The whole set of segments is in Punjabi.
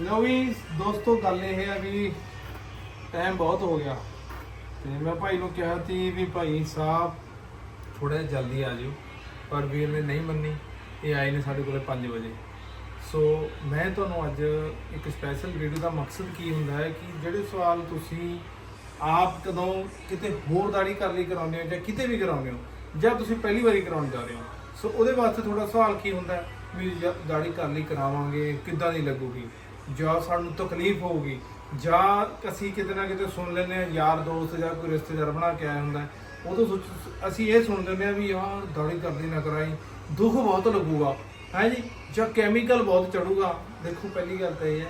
ਲਓ ਵੀ ਦੋਸਤੋ, ਗੱਲ ਇਹ ਹੈ ਵੀ ਟਾਈਮ ਬਹੁਤ ਹੋ ਗਿਆ। ਤੇ ਮੈਂ ਭਾਈ ਨੂੰ ਕਿਹਾ ਸੀ ਵੀ ਭਾਈ ਸਾਹਿਬ ਥੋੜਾ ਜਲਦੀ ਆ ਜਿਓ। ਪਰ ਵੀਰ ਨੇ ਨਹੀਂ ਮੰਨੀ, ਇਹ ਆਏ ਨੇ ਸਾਡੇ ਕੋਲੇ 5 ਵਜੇ। ਸੋ ਮੈਂ ਤੁਹਾਨੂੰ ਅੱਜ ਇੱਕ ਸਪੈਸ਼ਲ ਵੀਡੀਓ ਦਾ ਮਕਸਦ ਕੀ ਹੁੰਦਾ ਹੈ ਕਿ ਜਿਹੜੇ ਸਵਾਲ ਤੁਸੀਂ ਆਪ ਕਦੋਂ ਕਿਤੇ ਹੋਰ ਦਾੜੀ ਕਰ ਲਈ ਕਰਾਉਂਦੇ ਹੋ ਜਾਂ ਕਿਤੇ ਵੀ ਕਰਾਉਂਦੇ ਹੋ, ਜਾਂ ਤੁਸੀਂ ਪਹਿਲੀ ਵਾਰੀ ਕਰਾਉਣ ਜਾ ਰਹੇ ਹੋ ਸੋ ਉਹਦੇ ਵਾਸਤੇ ਥੋੜਾ ਸਵਾਲ ਕੀ ਹੁੰਦਾ ਵੀ ਜਾਂ, ਦਾੜੀ ਕਰ ਲਈ ਕਰਾਵਾਂਗੇ, ਕਿੱਦਾਂ ਦੀ ਲੱਗੂਗੀ? ਜਾਂ ਸਾਨੂੰ ਤਕਲੀਫ ਹੋਊਗੀ ਜਾਂ ਅਸੀਂ ਕਿਤੇ ਨਾ ਕਿਤੇ ਸੁਣ ਲੈਂਦੇ ਹਾਂ ਯਾਰ ਦੋਸਤ ਜਾਂ ਕੋਈ ਰਿਸ਼ਤੇਦਾਰ ਬਣਾ ਕੇ ਆਇਆ ਹੁੰਦਾ ਉਦੋਂ ਸੋਚ- ਅਸੀਂ ਇਹ ਸੁਣ ਲੈਂਦੇ ਹਾਂ ਵੀ ਯਾਰ ਦਾੜੀ ਕਰਦੀ ਨਾ ਕਰਾਈ ਦੁੱਖ ਬਹੁਤ ਲੱਗੂਗਾ ਹੈ ਜੀ? ਜਾਂ ਕੈਮੀਕਲ ਬਹੁਤ ਚੜੂਗਾ। ਦੇਖੋ ਪਹਿਲੀ ਗੱਲ ਤਾਂ ਇਹ ਹੈ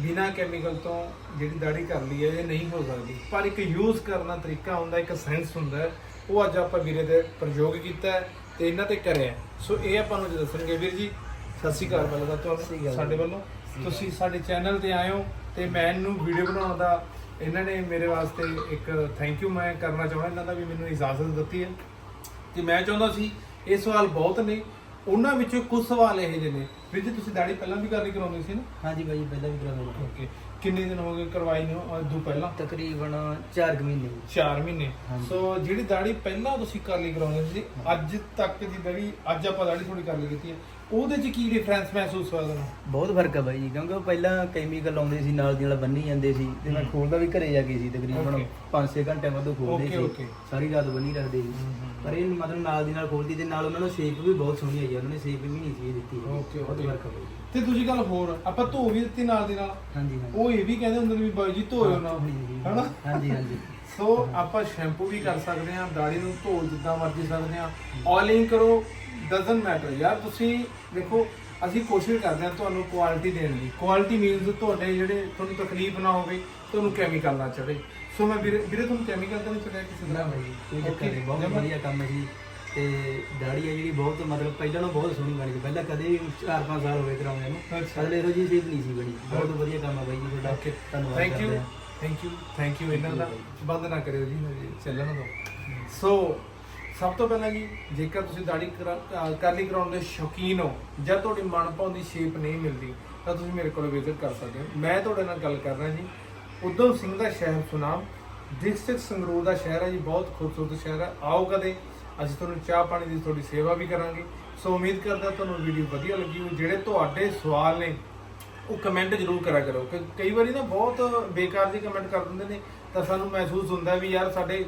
ਬਿਨਾ ਕੈਮੀਕਲ ਤੋਂ ਜਿਹੜੀ ਦਾੜੀ ਕਰ ਲਈ ਹੈ ਇਹ ਨਹੀਂ ਹੋ ਸਕਦੀ। ਪਰ ਇੱਕ ਯੂਜ਼ ਕਰਨ ਦਾ ਤਰੀਕਾ ਹੁੰਦਾ ਇੱਕ ਸੈਂਸ ਹੁੰਦਾ ਉਹ ਅੱਜ ਆਪਾਂ ਵੀਰੇ ਦੇ ਪ੍ਰਯੋਗ ਕੀਤਾ ਤੇ ਇਹਨਾਂ ਤੇ ਕਰਿਆ ਸੋ ਇਹ ਆਪਾਂ ਨੂੰ ਦੱਸਣਗੇ। ਵੀਰ ਜੀ ਸਤਿ ਸ਼੍ਰੀ ਅਕਾਲ ਪਹਿਲਾਂ ਤਾਂ ਤੁਹਾਨੂੰ। ਸਾਡੇ ਵੱਲੋਂ। ਤੁਸੀਂ ਸਾਡੇ ਚੈਨਲ ਤੇ ਹੋ ਤੇ ਮੈਂ ਇਹਨੂੰ ਵੀਡੀਓ ਬਣਾਉਣ ਦਾ ਇਹਨਾਂ ਨੇ ਮੇਰੇ ਵਾਸਤੇ ਇੱਕ ਥੈਂਕ ਯੂ ਮੈਂ ਕਰਨਾ ਚਾਹੁੰਦਾ ਇਹਨਾਂ ਦਾ ਵੀ ਮੈਨੂੰ ਇਜਾਜ਼ਤ ਦਿੱਤੀ ਹੈ। ਤੇ ਮੈਂ ਚਾਹੁੰਦਾ ਸੀ ਇਹ ਸਵਾਲ ਬਹੁਤ ਨੇ ਉਹਨਾਂ ਵਿੱਚੋਂ ਕੁਝ ਸਵਾਲ ਇਹੋ ਜਿਹੇ ਨੇ। ਵੀਰ ਜੀ ਤੁਸੀਂ ਦਾੜੀ ਪਹਿਲਾਂ ਵੀ ਕਰਨੀ ਕਰਾਉਂਦੇ ਸੀ ਨਾ? ਹਾਂਜੀ ਬਾਈ ਪਹਿਲਾਂ ਵੀ ਕਰਾਉਂਦਾ ਓਕੇ ਕਿੰਨੇ ਦਿਨ ਹੋ ਗਏ ਕਰਵਾਈ ਨੂੰ ਅਦੋਂ ਪਹਿਲਾਂ? ਤਕਰੀਬਨ 4 ਮਹੀਨੇ 4 ਮਹੀਨੇ। ਸੋ ਜਿਹੜੀ ਦਾੜੀ ਪਹਿਲਾਂ ਤੁਸੀਂ ਕਰਲੀ ਕਰਾਉਂਦੇ ਸੀ ਅੱਜ ਤੱਕ ਦੀ ਦਾੜੀ ਅੱਜ ਆਪਾਂ ਦਾੜੀ ਥੋੜੀ ਕਰਲੀ ਕੀਤੀ ਹੈ ਉਹਦੇ 'ਚ ਕੀ ਡਿਫਰੈਂਸ ਮਹਿਸੂਸ ਹੋਇਆ ਤੁਹਾਨੂੰ? ਬਹੁਤ ਫ਼ਰਕ ਆ ਬਾਈ ਜੀ ਕਿਉਂਕਿ ਉਹ ਪਹਿਲਾਂ ਕੈਮੀਕਲ ਲਾਉਂਦੇ ਸੀ ਨਾਲ ਦੀ ਨਾਲ ਬੰਨੀ ਜਾਂਦੇ ਸੀ ਤੇ ਮੈਂ। ਖੋਲਦਾ ਵੀ ਘਰੇ ਜਾ ਕੇ ਸੀ ਤਕਰੀਬਨ Okay. 5-6 ਘੰਟੇ ਖੋਲਦੇ Okay, okay. ਸੀ ਸਾਰੀ ਰਾਤ ਬੰਨੀ ਰੱਖਦੇ ਸੀ। ਪਰ ਇਹ ਮਤਲਬ ਨਾਲ ਦੀ ਨਾਲ ਖੋਲਦੀ ਤੇ ਨਾਲ ਉਹਨਾਂ ਨੂੰ ਸ਼ੇਪ ਵੀ ਬਹੁਤ ਸੋਹਣੀ ਆਈ ਆ ਉਹਨਾਂ ਨੇ ਸ਼ੇਪ ਵੀ ਨਹੀਂ ਸੀ ਦਿੱਤੀ Okay, ਬਹੁਤ okay. ਫ਼ਰਕ ਆ ਬਾਈ ਜੀ। ਤੇ ਦੂਜੀ ਗੱਲ ਹੋਰ ਆਪਾਂ ਧੋ ਵੀ ਦਿੱਤੀ ਨਾਲ ਦੀ ਨਾਲ। ਹਾਂਜੀ ਹਾਂਜੀ। ਉਹ ਇਹ ਵੀ ਕਹਿੰਦੇ ਹੁੰਦੇ ਨੇ ਵੀ ਬਾਈ ਜੀ ਧੋਇਓ ਨਾ। ਹਨਾ? ਹਾਂਜੀ ਹਾਂਜੀ। ਸੋ ਆਪਾਂ ਸ਼ੈਂਪੂ ਵੀ ਕਰ ਸਕਦੇ ਹਾਂ ਦਾੜੀ ਨੂੰ ਧੋ ਜਿੱਦਾਂ ਮਰਜ਼ੀ ਸਕਦੇ ਹਾਂ। ਆਇਲਿੰਗ ਕਰੋ ਡਸਨਟ ਮੈਟਰ ਯਾਰ ਤੁਸੀਂ ਦੇਖੋ ਅਸੀਂ ਕੋਸ਼ਿਸ਼ ਕਰਦੇ ਹਾਂ ਤੁਹਾਨੂੰ ਕੁਆਲਿਟੀ ਦੇਣ ਦੀ। ਕੁਆਲਿਟੀ ਮੀਨਸ ਤੁਹਾਡੇ ਜਿਹੜੇ ਤੁਹਾਨੂੰ ਤਕਲੀਫ ਨਾ ਹੋਵੇ ਤੁਹਾਨੂੰ ਕੈਮੀਕਲ ਨਾ ਚੜੇ ਸੋ ਮੈਂ ਵੀਰੇ ਵੀਰੇ ਤੁਹਾਨੂੰ ਕੈਮੀਕਲ ਤਾਂ ਨਹੀਂ ਚੜਿਆ ਕਿਸੇ ਨਾ ਤਰ੍ਹਾਂ ਬਾਈ ਕੋਈ ਚੱਕਰ Okay, ਨਹੀਂ ਬਹੁਤ ਜਮਾਂ- ਵਧੀਆ ਕੰਮ ਸੀ ਤੇ ਦਾੜੀ ਆ ਜਿਹੜੀ ਬਹੁਤ ਮਤਲਬ ਪਹਿਲਾਂ ਨਾਲੋਂ ਬਹੁਤ ਸੋਹਣੀ ਬਣੀ ਸੀ। ਪਹਿਲਾਂ ਕਦੇ ਵੀ 4-5 ਸਾਲ ਹੋਏ ਕਰਾਉਂਦੇ ਨੂੰ। ਅੱਛਾ। ਅਗਲੇ ਇਹੋ ਜਿਹੀ ਸ਼ੇਪ ਨਹੀਂ ਸੀ ਬਣੀ। ਬਹੁਤ ਵਧੀਆ ਕੰਮ ਆ ਬਾਈ ਜੀ ਤੁਹਾਡਾ। ਓਕੇ ਧੰਨਵਾਦ ਥੈਂਕ ਯੂ ਹਾਂ। ਥੈਂਕ ਯੂ ਥੈਂਕ ਯੂ ਇਹਨਾਂ ਦਾ ਬੰਦ ਨਾ ਕਰਿਓ ਜੀ ਹਜੇ ਚੱਲਣ ਦਿਓ। ਸੋ ਸਭ ਤੋਂ ਪਹਿਲਾਂ ਜੀ, ਜੇਕਰ ਤੁਸੀਂ ਦਾੜੀ ਕਰਲੀ ਕਰਾਉਣ ਦੇ ਸ਼ੌਕੀਨ ਹੋ ਜਾਂ ਤੁਹਾਡੀ ਮਨਪਾਉਂਦੀ ਸ਼ੇਪ ਨਹੀਂ ਮਿਲਦੀ, ਤਾਂ ਤੁਸੀਂ ਮੇਰੇ ਕੋਲ ਵਿਜ਼ਿਟ ਕਰ ਸਕਦੇ ਹੋ। ਮੈਂ ਤੁਹਾਡੇ ਨਾਲ ਗੱਲ ਕਰ ਰਿਹਾ ਜੀ, ਉਦਮ ਸਿੰਘ ਦਾ ਸ਼ਹਿਰ ਸੁਨਾਮ ਡਿਸਟ੍ਰਿਕਟ ਸੰਗਰੂਰ ਦਾ ਸ਼ਹਿਰ ਹੈ ਜੀ, ਬਹੁਤ ਖੂਬਸੂਰਤ ਸ਼ਹਿਰ ਹੈ। ਆਓ ਕਦੇ, ਅਸੀਂ ਤੁਹਾਨੂੰ ਚਾਹ ਪਾਣੀ ਦੀ ਤੁਹਾਡੀ ਸੇਵਾ ਵੀ ਕਰਾਂਗੇ। ਸੋ ਉਮੀਦ ਕਰਦਾ ਤੁਹਾਨੂੰ ਵੀਡੀਓ ਵਧੀਆ ਲੱਗੀ ਹੋ ਜਿਹੜੇ ਤੁਹਾਡੇ ਸਵਾਲ ਨੇ, ਉਹ ਕਮੈਂਟ ਜ਼ਰੂਰ ਕਰਿਆ ਕਰੋ। ਕਿ ਕਈ ਵਾਰੀ ਨਾ ਬਹੁਤ ਬੇਕਾਰ ਦੀ ਕਮੈਂਟ ਕਰ ਦਿੰਦੇ ਨੇ, ਤਾਂ ਸਾਨੂੰ ਮਹਿਸੂਸ ਹੁੰਦਾ ਵੀ ਯਾਰ ਸਾਡੇ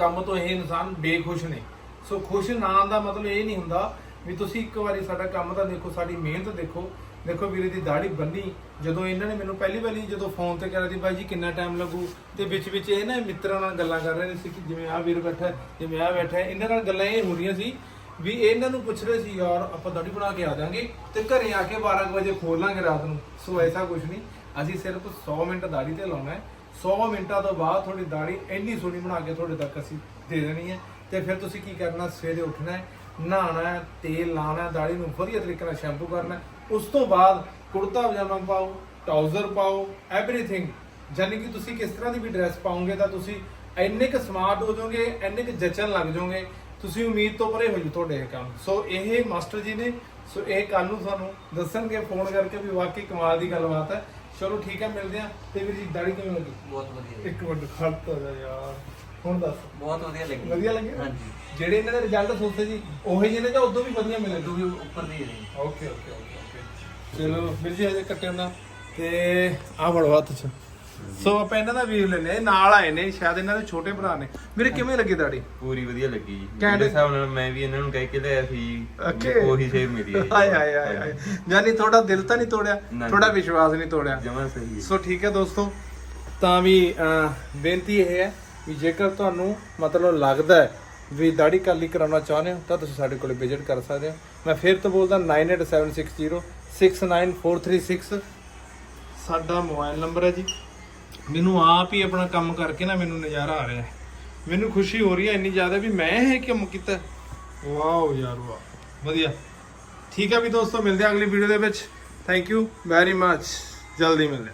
ਕੰਮ ਤੋਂ ਇਹ ਇਨਸਾਨ ਬੇਖੁਸ਼ ਨੇ। ਸੋ ਖੁਸ਼ ਨਾ ਦਾ ਮਤਲਬ ਇਹ ਨਹੀਂ ਹੁੰਦਾ ਵੀ ਤੁਸੀਂ ਇੱਕ ਵਾਰੀ ਸਾਡਾ ਕੰਮ ਤਾਂ ਦੇਖੋ, ਸਾਡੀ ਮਿਹਨਤ ਦੇਖੋ। ਦੇਖੋ ਵੀਰੇ ਦੀ ਦਾੜੀ ਬੰਨੀ। ਜਦੋਂ ਇਹਨਾਂ ਨੇ ਮੈਨੂੰ ਪਹਿਲੀ ਵਾਰੀ ਜਦੋਂ ਫੋਨ ਤੇ ਕਹਿ ਰਹੀ ਬਾਈ ਜੀ, ਕਿੰਨਾ ਟਾਈਮ ਲੱਗੂ? ਤੇ ਵਿੱਚ ਵਿੱਚ ਇਹ ਨਾ ਮਿੱਤਰਾਂ ਨਾਲ ਗੱਲਾਂ ਕਰ ਰਹੇ ਸੀ ਕਿ ਜਿਵੇਂ ਆਹ ਵੀਰ ਬੈਠਾ ਜਿਵੇਂ ਆਹ ਬੈਠਾ ਇਹਨਾਂ ਨਾਲ ਗੱਲਾਂ ਇਹ ਹੋ ਰਹੀਆਂ ਸੀ ਵੀ ਇਹਨਾਂ ਨੂੰ ਪੁੱਛ ਰਹੇ ਸੀ, ਯਾਰ, ਆਪਾਂ ਦਾੜੀ ਬਣਾ ਕੇ ਆ ਜਾਾਂਗੇ ਤੇ ਘਰੇ ਆ ਕੇ 12 ਕੁ ਵਜੇ ਖੋਲ ਲਾਂਗੇ ਰਾਤ ਨੂੰ। ਸੋ ਐਸਾ ਕੁਝ ਨਹੀਂ। ਅਸੀਂ ਸਿਰਫ 100 ਮਿੰਟ ਦਾੜੀ ਤੇ ਲਾਉਣਾ ਹੈ। 100 ਮਿੰਟਾਂ ਤੋਂ ਬਾਅਦ ਤੁਹਾਡੀ ਦਾੜੀ ਇੰਨੀ ਸੋਹਣੀ ਬਣਾ ਕੇ ਤੁਹਾਡੇ ਤੱਕ ਅਸੀਂ ਦੇ ਦੇਣੀ ਹੈ। ਤੇ ਫਿਰ ਤੁਸੀਂ ਕੀ ਕਰਨਾ, ਸਵੇਰੇ ਉੱਠਣਾ ਹੈ, ਨਹਾਉਣਾ ਹੈ, ਤੇਲ ਲਾਉਣਾ ਹੈ, ਦਾੜੀ ਨੂੰ ਵਧੀਆ ਤਰੀਕੇ ਨਾਲ ਸ਼ੈਂਪੂ ਕਰਨਾ ਹੈ। ਉਸ ਤੋਂ ਬਾਅਦ ਕੁੜਤਾ ਪਜਾਮਾ ਪਾਓ ਟਰਾਊਜ਼ਰ ਪਾਓ ਐਵਰੀਥਿੰਗ ਯਾਨੀ ਕਿ ਤੁਸੀਂ ਕਿਸ ਤਰ੍ਹਾਂ ਦੀ ਵੀ ਡਰੈਸ ਪਾਓਗੇ ਤਾਂ ਤੁਸੀਂ ਇੰਨੇ ਕੁ ਸਮਾਰਟ ਹੋ ਜਾਓਗੇ, ਇੰਨੇ ਕੁ ਜਚਣ ਲੱਗ ਜਾਓਗੇ। ਤੁਸੀਂ ਉਮੀਦ ਤੋਂ ਪਰੇ ਹੋ ਜੂ ਤੁਹਾਡੇ ਇਹ ਕੰਮ। ਸੋ ਇਹ ਮਾਸਟਰ ਜੀ ਨੇ ਸੋ ਇਹ ਕੱਲ ਨੂੰ ਤੁਹਾਨੂੰ ਦੱਸਣਗੇ ਫੋਨ ਕਰਕੇ ਵੀ ਵਾਕਈ ਕਮਾਲ ਦੀ ਗੱਲਬਾਤ ਹੈ। ਚਲੋ ਠੀਕ ਹੈ ਮਿਲਦੇ ਆ ਤੇ ਵੀਰ ਜੀ ਦਾੜੀ ਕਿਵੇਂ ਲੱਗੀ? ਬਹੁਤ ਵਧੀਆ। ਇੱਕ ਮਿੰਟ ਖੜਤ ਹੋ ਜਾ ਯਾਰ। ਹੁਣ ਦੱਸ। ਬਹੁਤ ਵਧੀਆ ਲੱਗੀ। ਵਧੀਆ ਲੱਗੇ? ਹਾਂਜੀ। ਜਿਹੜੇ ਇਹਨਾਂ ਦੇ ਰਿਜ਼ਲਟ ਸੋਚੇ ਜੀ ਉਹੇ ਜਿਹੇ ਨੇ ਜਾਂ ਉਦੋਂ ਵੀ ਵਧੀਆ ਮਿਲੇ? ਤੂੰ ਵੀ ਉੱਪਰ ਦੀ ਰਹੀ। ਓਕੇ ਓਕੇ ਓਕੇ ਓਕੇ ਚਲੋ ਵੀਰ ਜੀ ਹਜੇ ਕੱਟਿਆ ਨਾ। ਤੇ ਆ ਫੜੋ ਹੱਥ ਚ। ਸੋ ਆਪਾਂ ਇਹਨਾਂ ਦਾ ਵੀਰ ਲੈਨੇ ਨਾਲ ਆਏ ਨੇ ਸ਼ਾਇਦ ਇਹਨਾਂ ਦੇ ਛੋਟੇ ਭਰਾ ਨੇ। ਵੀਰੇ ਕਿਵੇਂ ਲੱਗੀ ਦਾੜੀ? ਪੂਰੀ ਵਧੀਆ ਲੱਗੀ ਜੀ। ਜਿਹੜੇ ਹਿਸਾਬ ਨਾਲ ਮੈਂ ਵੀ ਇਹਨਾਂ ਨੂੰ ਕਹਿ ਕੇ ਲਿਆ ਸੀ. ਉਹੀ ਸ਼ੇਪ ਮਿਲੀ ਹੈ ਹਾਏ ਹਾਏ ਹਾਏ ਯਾਨੀ ਤੁਹਾਡਾ ਦਿਲ ਤਾਂ ਨਹੀਂ ਤੋੜਿਆ। ਤੁਹਾਡਾ ਵਿਸ਼ਵਾਸ ਨਹੀਂ ਤੋੜਿਆ। ਜਮਾ ਸਹੀ ਸੋ ਠੀਕ ਹੈ ਦੋਸਤੋ ਤਾਂ ਵੀ ਬੇਨਤੀ ਇਹ ਹੈ ਵੀ ਜੇਕਰ ਤੁਹਾਨੂੰ ਮਤਲਬ ਲੱਗਦਾ ਹੈ ਵੀ ਦਾੜੀ ਕਾਲੀ ਕਰਾਉਣਾ ਚਾਹੁੰਦੇ ਹੋ ਤਾਂ ਤੁਸੀਂ ਸਾਡੇ ਕੋਲੇ ਵਿਜ਼ਿਟ ਕਰ ਸਕਦੇ ਹੋ। ਮੈਂ ਫਿਰ ਤੋਂ ਬੋਲਦਾ 9876069436 ਸਾਡਾ ਮੋਬਾਈਲ ਨੰਬਰ ਹੈ ਜੀ। ਮੈਨੂੰ ਆਪ ਹੀ ਆਪਣਾ ਕੰਮ ਕਰਕੇ ਨਾ ਮੈਨੂੰ ਨਜ਼ਾਰਾ ਆ ਰਿਹਾ ਹੈ। ਮੈਨੂੰ ਖੁਸ਼ੀ ਹੋ ਰਹੀ ਹੈ ਇੰਨੀ ਜ਼ਿਆਦਾ ਵੀ ਮੈਂ ਇਹ ਕੰਮ ਕੀਤਾ ਵਾਓ ਯਾਰ ਵਾਹ ਵਧੀਆ। ਠੀਕ ਹੈ ਵੀ ਦੋਸਤੋ, ਮਿਲਦੇ ਹਾਂ ਅਗਲੀ ਵੀਡੀਓ ਦੇ ਵਿੱਚ। ਥੈਂਕ ਯੂ ਵੈਰੀ ਮੱਚ ਜਲਦੀ ਮਿਲਦੇ